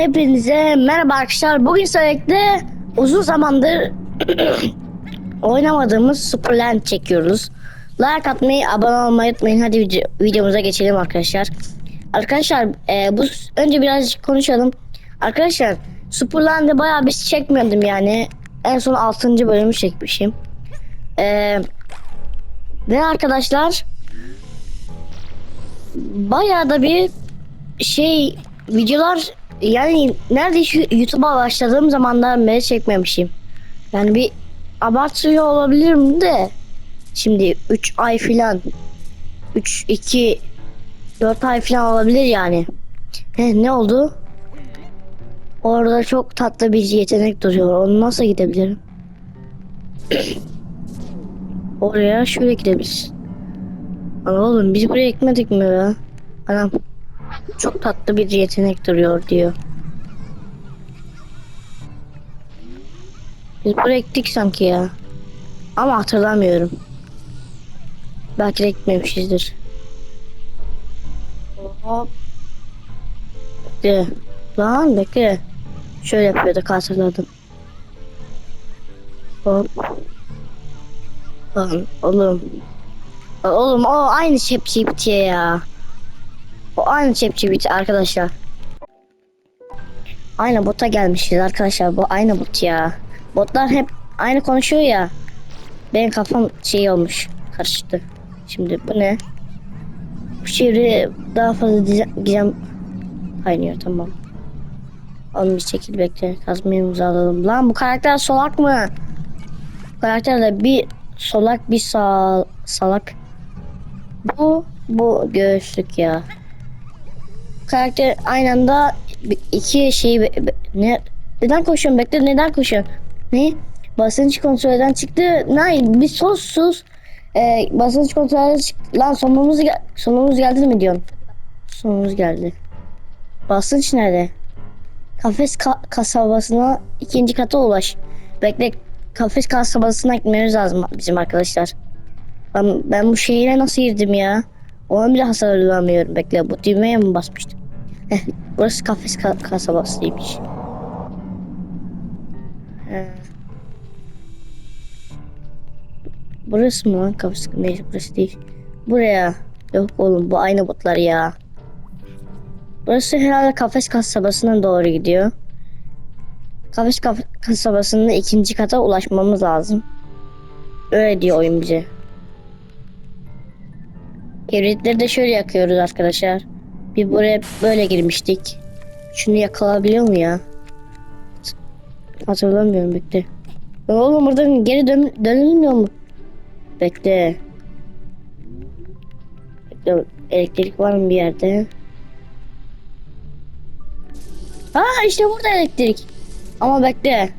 Hepinize merhaba arkadaşlar. Bugün sürekli uzun zamandır oynamadığımız Superland çekiyoruz. Like atmayı, abone olmayı unutmayın. Hadi video- videomuza geçelim arkadaşlar. Arkadaşlar e, bu önce birazcık konuşalım. Arkadaşlar Superland'ı bayağı bir çekmedim yani. En son 6. bölümü çekmişim. E, ve arkadaşlar bayağı da bir şey videolar yani neredeyse YouTube'a başladığım zamandan beri çekmemişim. Yani bir abartıyor olabilirim de şimdi 3 ay filan 3 2 4 ay filan olabilir yani. He, ne oldu? Orada çok tatlı bir yetenek duruyor. Onu nasıl gidebilirim? Oraya şöyle gidebiliriz. Ama oğlum biz buraya gitmedik mi ya? Anam çok tatlı bir yetenek duruyor diyor. Biz buraya gittik sanki ya. Ama hatırlamıyorum. Belki de gitmemişizdir. Hop. Bekle. Lan bekle. Şöyle yapıyorduk hatırladım. Hop. Lan oğlum. Oğlum o aynı şepçi ya. O aynı bit arkadaşlar. Aynı bota gelmişiz arkadaşlar. Bu aynı bot ya. Botlar hep aynı konuşuyor ya. Benim kafam şey olmuş. Karıştı. Şimdi bu ne? Bu şehri daha fazla gizem kaynıyor tamam. Oğlum bir çekil bekle. Kazmayımızı alalım. Lan bu karakter solak mı? Bu karakter de bir solak bir sağ salak. Bu bu göğüslük ya karakter aynı anda iki şeyi ne neden koşuyorsun? Bekle neden koşuyorsun? Ne? Basınç kontrolden çıktı. Ne bir sus sus. Ee, basınç kontrolden çıktı lan sonumuz gel sonumuz geldi mi diyorsun? Sonumuz geldi. Basınç nerede? Kafes ka- kasabasına ikinci kata ulaş. Bekle kafes kasabasına gitmemiz lazım bizim arkadaşlar. Ben, ben bu şehire nasıl girdim ya? Ona bile hasar alamıyorum. Bekle bu düğmeye mi basmıştım? Heh, burası kafes ka- kasabasıymış. He. Burası mı lan kafes? Neyse burası değil. Buraya. Yok oğlum bu aynı botlar ya. Burası herhalde kafes kasabasına doğru gidiyor. Kafes kaf- kasabasının ikinci kata ulaşmamız lazım. Öyle diyor oyun bize. Kibritleri de şöyle yakıyoruz arkadaşlar. Bir buraya böyle girmiştik. Şunu yakalabiliyor mu ya? Hatırlamıyorum bekle. Lan Oğlum buradan geri dön dönülmüyor mu? Bekle. Bekle. Elektrik var mı bir yerde? Aa işte burada elektrik. Ama bekle.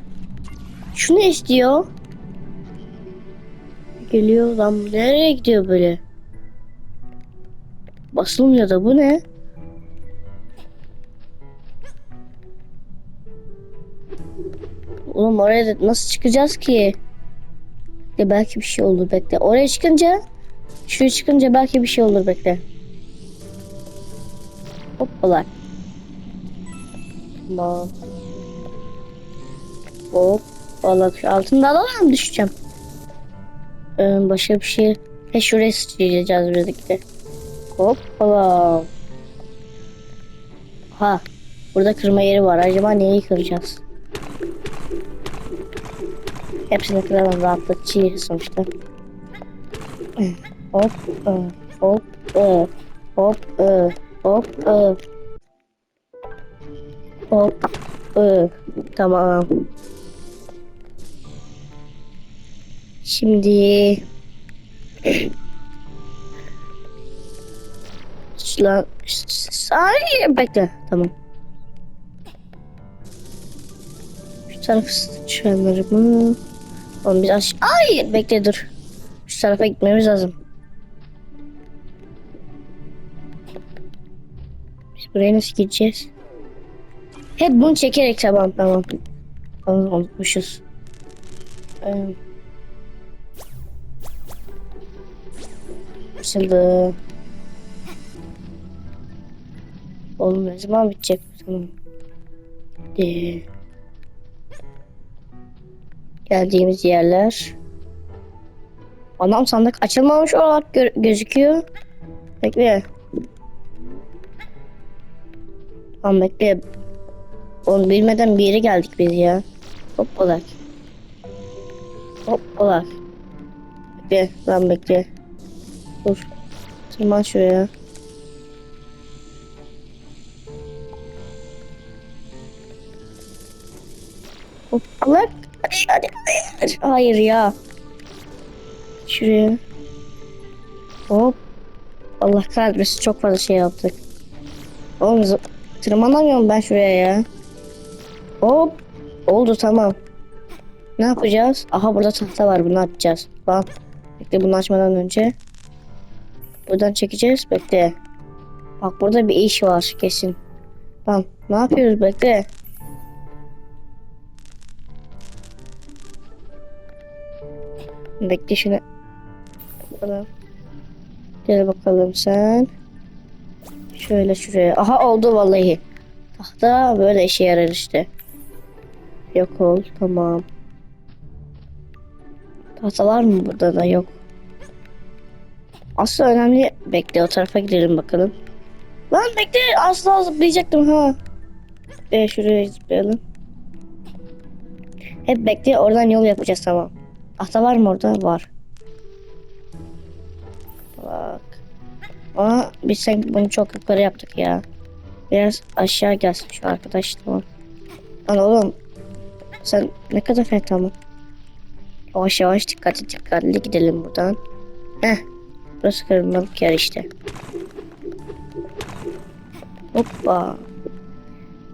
Şunu istiyor. Geliyor lan. Nereye gidiyor böyle? Basılmıyor da bu ne? Oğlum oraya nasıl çıkacağız ki? Bekle belki bir şey olur bekle. Oraya çıkınca şuraya çıkınca belki bir şey olur bekle. Hoppala. Tamam. Hop. Valla şu altında alalım düşeceğim. Ee, başka bir şey. He şuraya sıçrayacağız birlikte. Hoppala. Ha. Burada kırma yeri var. Acaba neyi kıracağız? Hepsini kıralım rahatlatıcı sonuçta. Hop. ı, Hop. ı, Hop. ı, Hop. Hop. Tamam. Şimdi Lan Ay bekle tamam. Şu tarafı sıçralarımı Oğlum biz aş Ay bekle dur. Şu tarafa gitmemiz lazım. Biz buraya nasıl gideceğiz? Hep bunu çekerek tamam tamam. Tamam unutmuşuz. Ee, Şimdi Oğlum ne zaman bitecek? Tamam. Ee, geldiğimiz yerler. Anam sandık açılmamış olarak gö- gözüküyor. Bekle. Tamam bekle. Onu bilmeden bir yere geldik biz ya. Hoppalak. Hoppalak. Bekle lan bekle. Dur. Tırman şuraya. Hoppalak. Hadi hadi hadi. Hayır ya. Şuraya. Hop. Allah kahretmesin çok fazla şey yaptık. Oğlum tırmanamıyorum ben şuraya ya. Hop. Oldu tamam. Ne yapacağız? Aha burada tahta var bunu açacağız. Bak. Bekle bunu açmadan önce. Buradan çekeceğiz. Bekle. Bak burada bir iş var kesin. Tamam. Ne yapıyoruz? Bekle. Bekle şunu. Bakalım. Gel bakalım sen. Şöyle şuraya. Aha oldu vallahi. Tahta böyle işe yarar işte. Yok ol. Tamam. Tahta var mı burada da yok. Aslı önemli. Bekle o tarafa gidelim bakalım. Lan bekle asla zıplayacaktım ha. Be şuraya zıplayalım. Hep bekle oradan yol yapacağız tamam. Tahta var mı orada? Var. Bak. Ama biz sanki bunu çok yukarı yaptık ya. Biraz aşağı gelsin şu arkadaş tamam. Lan oğlum. Sen ne kadar fet tamam. Yavaş yavaş dikkatli dikkatli gidelim buradan. Heh. Burası kırılmalık yer işte. Hoppa.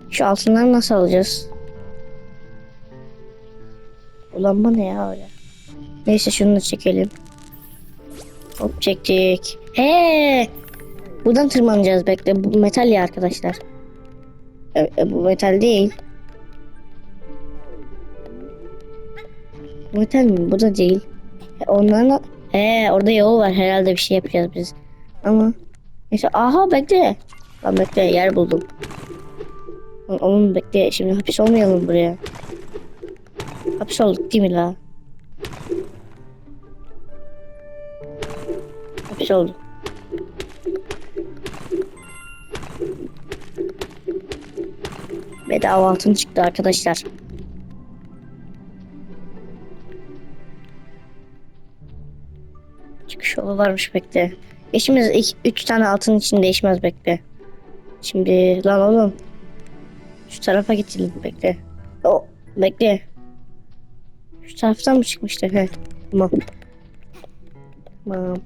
Şu altınları nasıl alacağız? Ulan bu ne ya öyle? Neyse şunu da çekelim. Hop çektik. He! Buradan tırmanacağız bekle. Bu metal ya arkadaşlar. E, e, bu metal değil. Metal mi? Bu da değil. E, onların He orada yol var. Herhalde bir şey yapacağız biz. Ama neyse aha bekle. Lan bekle yer buldum. Oğlum bekle şimdi hapis olmayalım buraya. Hapis olduk değil mi la? Hapis olduk. Bedava altın çıktı arkadaşlar. Çıkış yolu varmış bekle. Eşimiz iki, üç tane altın için değişmez bekle. Şimdi lan oğlum. Şu tarafa gidelim bekle. O bekle. Şu taraftan mı çıkmıştı? He. Tamam. Tamam.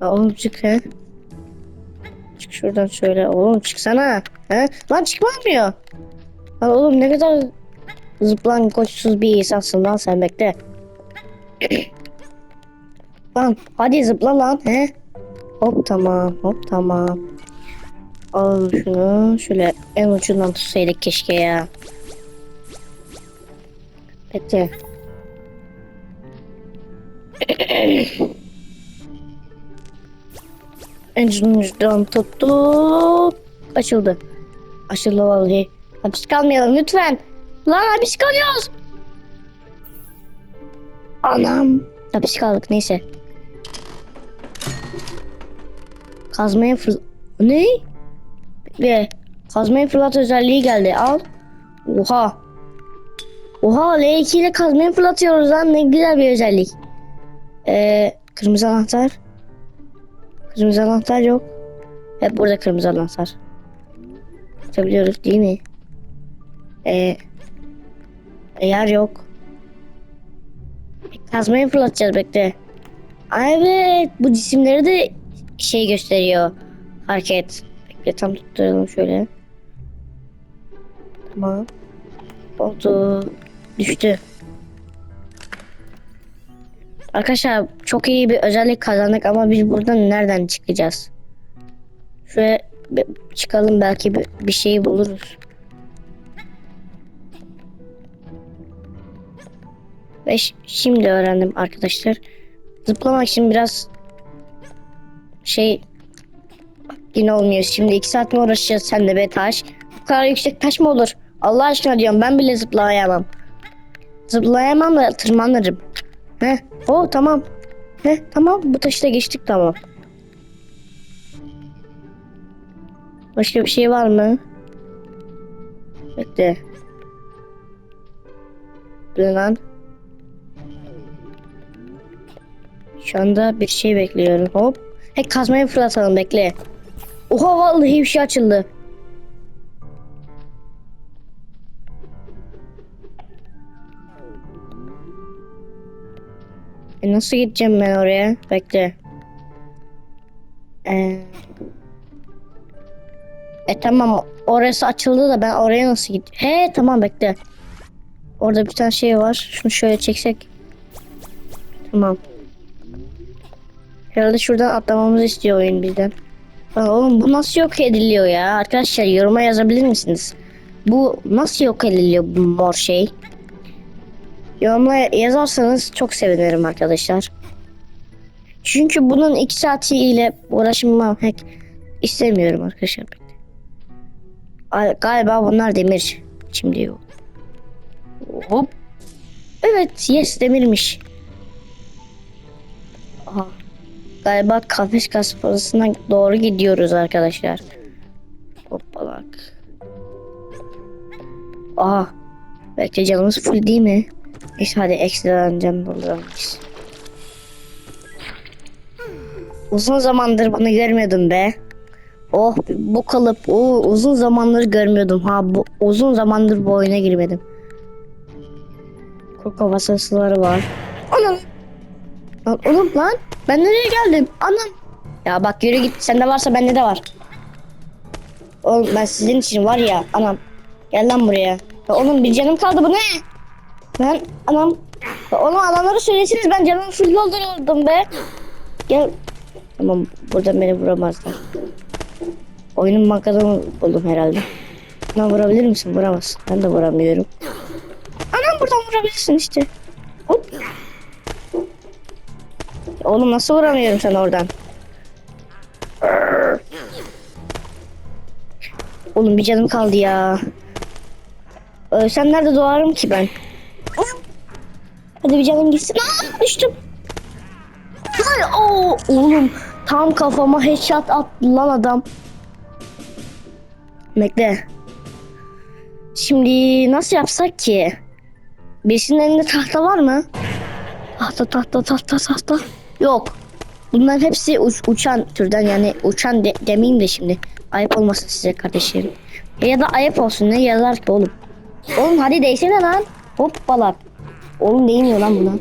Oğlum çık he. Çık şuradan şöyle. Oğlum çıksana. He? Lan çıkmamıyor. Lan oğlum ne kadar zıplan koçsuz bir insansın lan sen bekle. Lan hadi zıpla lan he. Hop tamam hop tamam. Al şunu şöyle en ucundan tutsaydık keşke ya. Bekle. En ucundan tuttuk. Açıldı. Açıldı vallahi. Hapis kalmayalım lütfen. Lan hapis kalıyoruz. Anam. Hapis kaldık neyse. Kazmaya fırlat... Ne? Bekle. Kazmaya fırlat özelliği geldi. Al. Oha. Oha L2 ile kazmaya fırlatıyoruz lan. Ne güzel bir özellik. Ee, kırmızı anahtar. Kırmızı anahtar yok. Hep burada kırmızı anahtar. Tutabiliyoruz değil mi? Ee, yer yok. Kazmaya fırlatacağız bekle. Ay evet bu cisimleri de şey gösteriyor. Hareket. Bekle tam tutturalım şöyle. Tamam. Oldu. Düştü. Arkadaşlar çok iyi bir özellik kazandık ama biz buradan nereden çıkacağız? Bir çıkalım belki bir, bir şey buluruz. Ve şimdi öğrendim arkadaşlar. Zıplamak için biraz şey yine olmuyor. Şimdi iki saat mi uğraşacağız sen de be taş? Bu kadar yüksek taş mı olur? Allah aşkına diyorum ben bile zıplayamam. Zıplayamam da tırmanırım. He? O tamam. He tamam bu taşı da geçtik tamam. Başka bir şey var mı? Bekle. Lan? Şu anda bir şey bekliyorum. Hop. He kazmayı fırlatalım bekle. Oha vallahi bir şey açıldı. E nasıl gideceğim ben oraya? Bekle. Ee, e tamam orası açıldı da ben oraya nasıl gideceğim? He tamam bekle. Orada bir tane şey var. Şunu şöyle çeksek. Tamam. Herhalde şuradan atlamamızı istiyor oyun bizden. Lan oğlum bu nasıl yok ediliyor ya? Arkadaşlar yoruma yazabilir misiniz? Bu nasıl yok ediliyor bu mor şey? Yorumla yazarsanız çok sevinirim arkadaşlar. Çünkü bunun iki saati ile uğraşmam pek istemiyorum arkadaşlar. Gal- Galiba bunlar demir. Şimdi yok. Hop. Evet yes demirmiş. Aha. Galiba kafes kasabasına doğru gidiyoruz arkadaşlar. Hoppalak. Aha. Belki canımız full değil mi? Neyse hadi ekstradan can dolduramayız. Uzun zamandır bunu görmüyordum be. Oh bu kalıp o uzun zamandır görmüyordum ha bu uzun zamandır bu oyuna girmedim. Kuru kafasları var. Anam. Lan oğlum lan ben nereye geldim? Anam. Ya bak yürü git sende varsa bende de var. Oğlum ben sizin için var ya anam. Gel lan buraya. Ya oğlum bir canım kaldı bu ne? Ben anam. Oğlum adamları söylesiniz ben canımı full doldururdum be. Gel. Tamam buradan beni vuramazlar. Oyunun bankadını buldum herhalde. Lan vurabilir misin? Vuramazsın. Ben de vuramıyorum. Anam buradan vurabilirsin işte. Hop. Oğlum nasıl vuramıyorum sen oradan? Oğlum bir canım kaldı ya. Ölsem nerede doğarım ki ben? Hadi bir canım gitsin. Aa, düştüm. Ay, oo, oğlum tam kafama headshot attı lan adam. Bekle. Şimdi nasıl yapsak ki? Birisinin elinde tahta var mı? Tahta tahta tahta tahta. Yok. Bunların hepsi uç- uçan türden yani uçan de- demeyeyim de şimdi. Ayıp olmasın size kardeşlerim. Ya da ayıp olsun ne yazar ki oğlum. Oğlum hadi değsene lan. Hop balak. Oğlum değmiyor lan buna.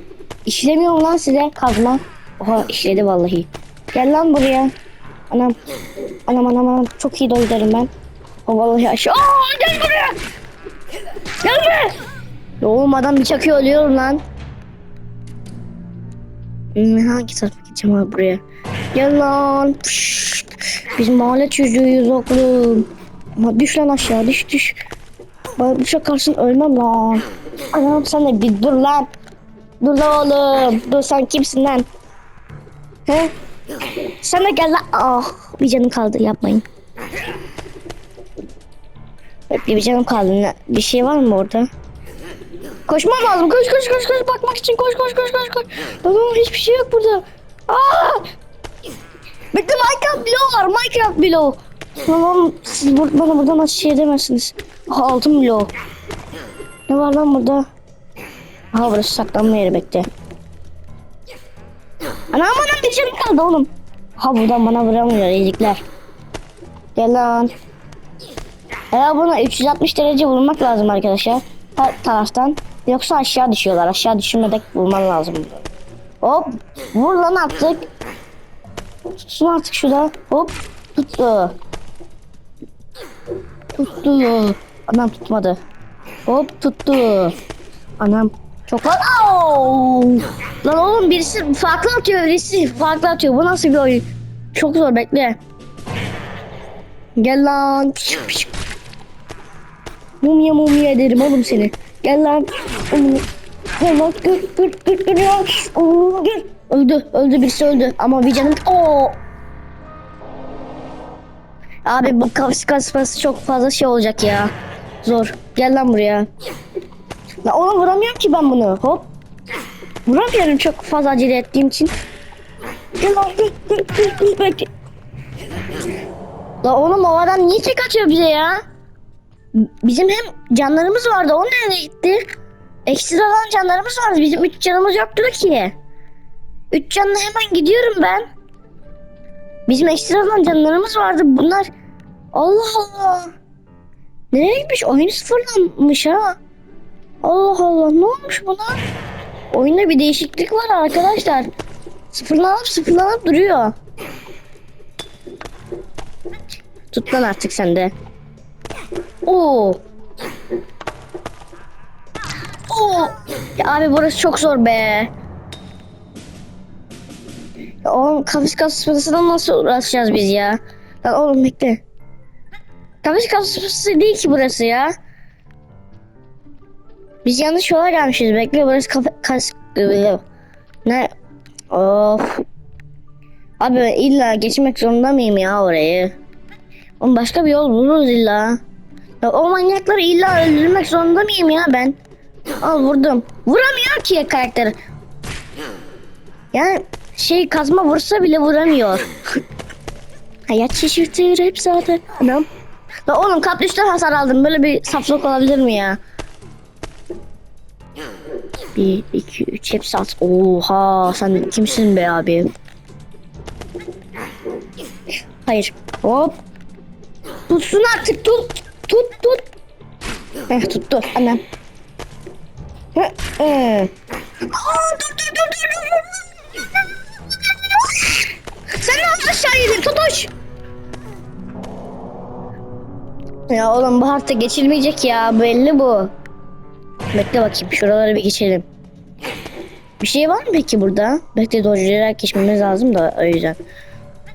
İşlemiyor lan size kazma. Oha işledi vallahi. Gel lan buraya. Anam. Anam anam anam. Çok iyi doydarım ben. O vallahi aşağı. Aa gel buraya. Gel buraya. Ya oğlum adam bir çakıyor ölüyorum lan. Hmm, hangi tarafa gideceğim abi buraya? Gel lan. Pişt. Biz mahalle çocuğuyuz oğlum. Ama düş lan aşağı düş düş. Bir şey karşın ölmem lan. Anam sen de bir dur lan. Dur lan oğlum. Dur sen kimsin lan? He? Sen de gel lan. Ah bir canım kaldı yapmayın. Bir canım kaldı. Bir şey var mı orada? Koşmam lazım. Koş koş koş koş bakmak için koş koş koş koş koş. Tamam hiçbir şey yok burada. Aa! Bekle Minecraft bloğu var. Minecraft bloğu. Tamam siz bur- bana buradan ateş şey edemezsiniz. Aha altın bloğu. Ne var lan burada? Aha burası saklanma yeri bekle. Anam anam bir canım kaldı oğlum. Ha buradan bana vuramıyor ezikler. Gel lan. Ya buna 360 derece vurmak lazım arkadaşlar. Her taraftan. Yoksa aşağı düşüyorlar. Aşağı düşürmeden vurman lazım. Hop. Vur lan artık. Tutsun artık şurada. Hop. Tuttu. Tuttu. Anam tutmadı. Hop tuttu. Anam çok. Au! Lan oğlum birisi farklı atıyor. Birisi farklı atıyor. Bu nasıl bir oyun? Çok zor bekle. Gel lan. Mumya mumya ederim oğlum seni. Gel lan. Öldü. Öldü birisi öldü. Ama bir canım. Oo. Abi bu kafes kasması çok fazla şey olacak ya. Zor. Gel lan buraya. La oğlum vuramıyorum ki ben bunu. Hop. Vuramıyorum çok fazla acele ettiğim için. Gel lan. La oğlum o adam niye tek atıyor bize ya? Bizim hem canlarımız vardı o nereye gitti? Ekstradan canlarımız vardı bizim üç canımız yoktu ki. Üç canla hemen gidiyorum ben. Bizim ekstradan canlarımız vardı bunlar. Allah Allah. Nereye gitmiş? Oyun sıfırlanmış ha. Allah Allah ne olmuş buna? Oyunda bir değişiklik var arkadaşlar. Sıfırlanıp sıfırlanıp duruyor. Tut lan artık sen de. Oo. Oo. Ya abi burası çok zor be. Oğlum kafes kasmasından nasıl uğraşacağız biz ya? Lan oğlum bekle. Kafes kasması değil ki burası ya. Biz yanlış yola gelmişiz. Bekle burası kafe kas... Ne? Of. Abi illa geçmek zorunda mıyım ya orayı? Oğlum başka bir yol buluruz illa. Ya o manyakları illa öldürmek zorunda mıyım ya ben? Al vurdum. Vuramıyor ki karakter. Yani şey kazma vursa bile vuramıyor. Hayat şaşırtır hep zaten. Anam. La oğlum kaplüsten hasar aldım. Böyle bir saflık olabilir mi ya? Bir, iki, üç hepsi at. Oha sen kimsin be abi? Hayır. Hop. Tutsun artık tut. Tut tut. Heh tuttu. Anam. Hı, hı. Aa, dur dur dur dur dur. Sen nasıl aşağı yedin? Ya oğlum bu hafta geçilmeyecek ya belli bu. Bekle bakayım şuraları bir geçelim. Bir şey var mı peki burada? Bekle dojlayarak geçmemiz lazım da o yüzden.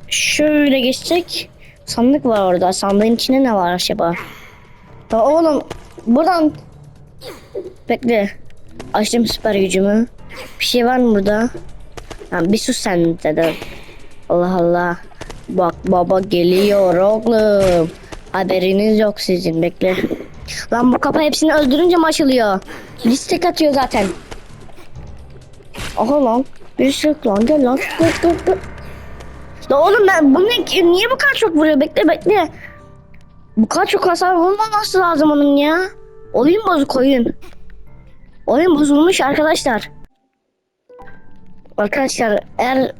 Şöyle geçecek. Sandık var orada. Sandığın içinde ne var acaba? Ya oğlum buradan Bekle. Açtım süper gücümü. Bir şey var mı burada? Ha, bir sus sen de. Allah Allah. Bak baba geliyor oğlum. Haberiniz yok sizin bekle. Lan bu kapı hepsini öldürünce mi açılıyor? Listek atıyor zaten. Aha lan. Bir yok lan gel lan. Dur dur dur. La oğlum ben bu ne, niye bu kadar çok vuruyor? Bekle bekle. Bu kadar çok hasar vurmaması lazım onun ya. Oyun bozuk oyun. Oyun bozulmuş arkadaşlar. Arkadaşlar eğer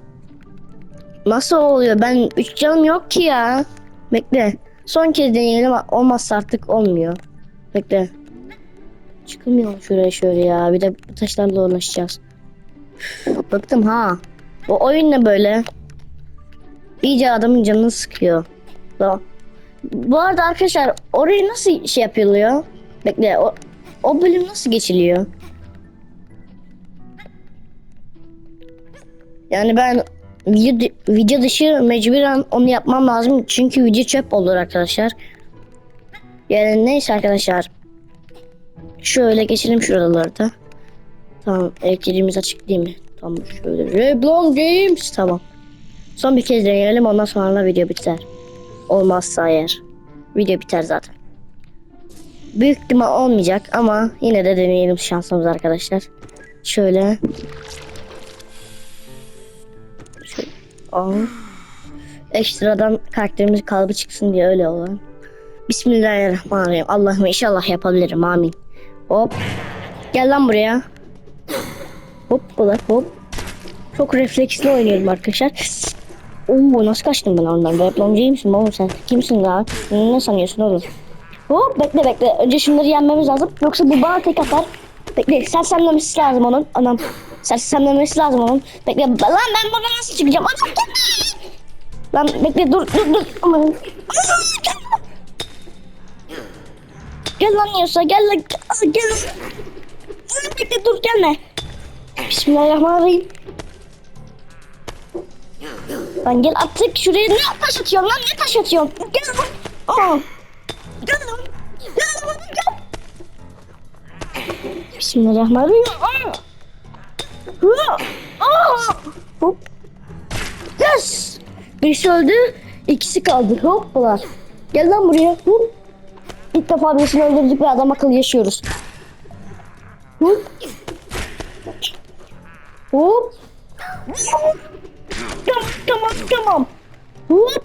nasıl oluyor? Ben 3 canım yok ki ya. Bekle. Son kez deneyelim. Olmazsa artık olmuyor. Bekle. Çıkamıyorum şuraya şöyle ya. Bir de bu taşlarla uğraşacağız. Bıktım ha. Bu oyun ne böyle? İyice adamın canını sıkıyor. Tamam. Bu arada arkadaşlar orayı nasıl şey yapılıyor? Bekle o, o bölüm nasıl geçiliyor? Yani ben video, video dışı mecburen onu yapmam lazım. Çünkü video çöp olur arkadaşlar. Yani neyse arkadaşlar. Şöyle geçelim şuralarda. Tamam elektriğimiz açık değil mi? Tamam şöyle. Reblon Games. Tamam. Son bir kez deneyelim ondan sonra video biter. Olmazsa eğer. Video biter zaten. Büyük ihtimal olmayacak ama yine de deneyelim şansımız arkadaşlar. Şöyle. Aa. Ekstradan karakterimiz kalıbı çıksın diye öyle olan. Bismillahirrahmanirrahim. Allah'ım inşallah yapabilirim. Amin. Hop. Gel lan buraya. Hop ulan hop. Çok refleksli oynuyorum arkadaşlar. Oo nasıl kaçtın ben ondan? Deplomcu misin oğlum sen? Kimsin ya? Ne sanıyorsun oğlum? Hop bekle bekle. Önce şunları yenmemiz lazım. Yoksa bu bana tek atar. Bekle sersemlemesi lazım onun. Anam. Sersemlemesi lazım onun. Bekle. Lan ben buradan nasıl çıkacağım? Anam gelme. Lan bekle dur dur dur. Aman. Gel lan yiyorsa gel lan. Gel. Lan bekle dur gelme. Bismillahirrahmanirrahim. Lan gel artık şuraya ne taş atıyorsun lan ne taş atıyorsun? Gel lan. Aa. Gel lan. Gel lan gel. Bismillahirrahmanirrahim. Aa. Hop. Yes. Birisi öldü. ikisi kaldı. Hoppalar. Gel lan buraya. Hop. İlk defa birisini öldürdük ve adam akıllı yaşıyoruz. Hop. Hop. Tamam tamam tamam. Hop.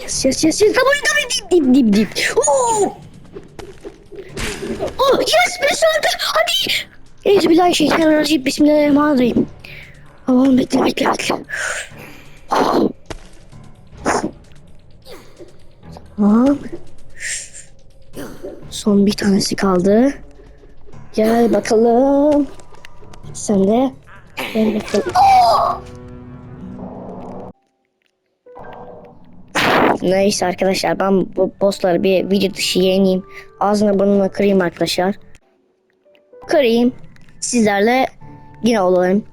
Yes yes yes yes. Tamam tamam dip dip dip dip. Oh yes bir sonunda hadi. Euzubillahimineşşeytanirracim. Bismillahirrahmanirrahim. Aman bekle bekle bekle. Oh. Tamam. Son bir tanesi kaldı. Gel bakalım. Sen de. Gel bakalım. Neyse arkadaşlar ben bu bossları bir video dışı yeneyim. Ağzına burnuna kırayım arkadaşlar. Kırayım. Sizlerle yine olalım.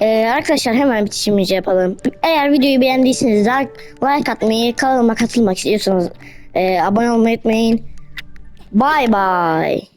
Ee, arkadaşlar hemen bitişimizi yapalım. Eğer videoyu beğendiyseniz like atmayı, kanalıma katılmak istiyorsanız e, abone olmayı unutmayın. Bye bye.